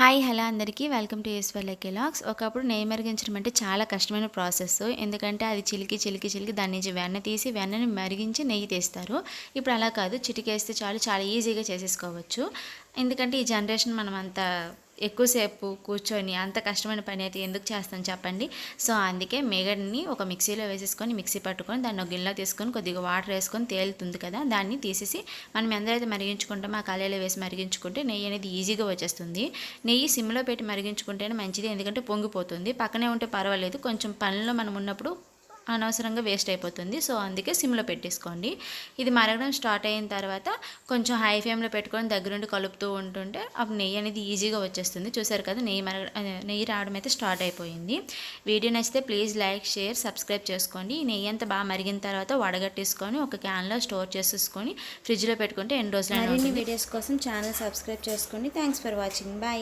Hi hello అందరికీ. Welcome to usual ఎకెలాక్స్ ఒకప్పుడు నెయ్యి మరిగించడం అంటే చాలా కష్టమైన ప్రాసెస్. ఎందుకంటే అది చిలికి చిలికి చిలికి దాని నుంచి వెన్న తీసి వెన్నని మరిగించి నెయ్యి తీస్తారు. ఇప్పుడు అలా కాదు. చిటికేస్తే చాలు చాలా ఈజీగా చేసేసుకోవచ్చు. ఎందుకంటే ఈ జనరేషన్ మనం అంత ఎక్కువసేపు కూర్చొని అంత కష్టమైన పని అయితే ఎందుకు చేస్తాను చెప్పండి? సో అందుకే మేగడిని ఒక మిక్సీలో వేసేసుకొని మిక్సీ పట్టుకొని దాన్ని ఒక గిన్నెలో తీసుకొని కొద్దిగా వాటర్ వేసుకొని తేలుతుంది కదా దాన్ని తీసేసి మనం ఎందరైతే మరిగించుకుంటామో ఆ కళాయిలో వేసి మరిగించుకుంటే నెయ్యి అనేది ఈజీగా వచ్చేస్తుంది. నెయ్యి సిమ్లో పెట్టి మరిగించుకుంటేనే మంచిది ఎందుకంటే పొంగిపోతుంది. పక్కనే ఉంటే పర్వాలేదు. కొంచెం పనిలో మనం ఉన్నప్పుడు అనవసరంగా వేస్ట్ అయిపోతుంది. సో అందుకే సిమ్లో పెట్టేసుకోండి. ఇది మరగడం స్టార్ట్ అయిన తర్వాత కొంచెం హై ఫ్లేమ్లో పెట్టుకొని దగ్గరుండి కలుపుతూ ఉంటుంటే అప్పుడు నెయ్యి అనేది ఈజీగా వచ్చేస్తుంది. చూసారు కదా నెయ్యి మరగ నెయ్యి రావడం అయితే స్టార్ట్ అయిపోయింది. వీడియో నచ్చితే ప్లీజ్ లైక్ షేర్ సబ్స్క్రైబ్ చేసుకోండి. ఈ నెయ్యి అంతా బాగా మరిగిన తర్వాత వడగట్టేసుకొని ఒక క్యాన్లో స్టోర్ చేసేసుకొని ఫ్రిడ్జ్లో పెట్టుకుంటే ఎన్ని రోజులు వీడియోస్ కోసం ఛానల్ సబ్స్క్రైబ్ చేసుకోండి. Thanks for watching. బాయ్.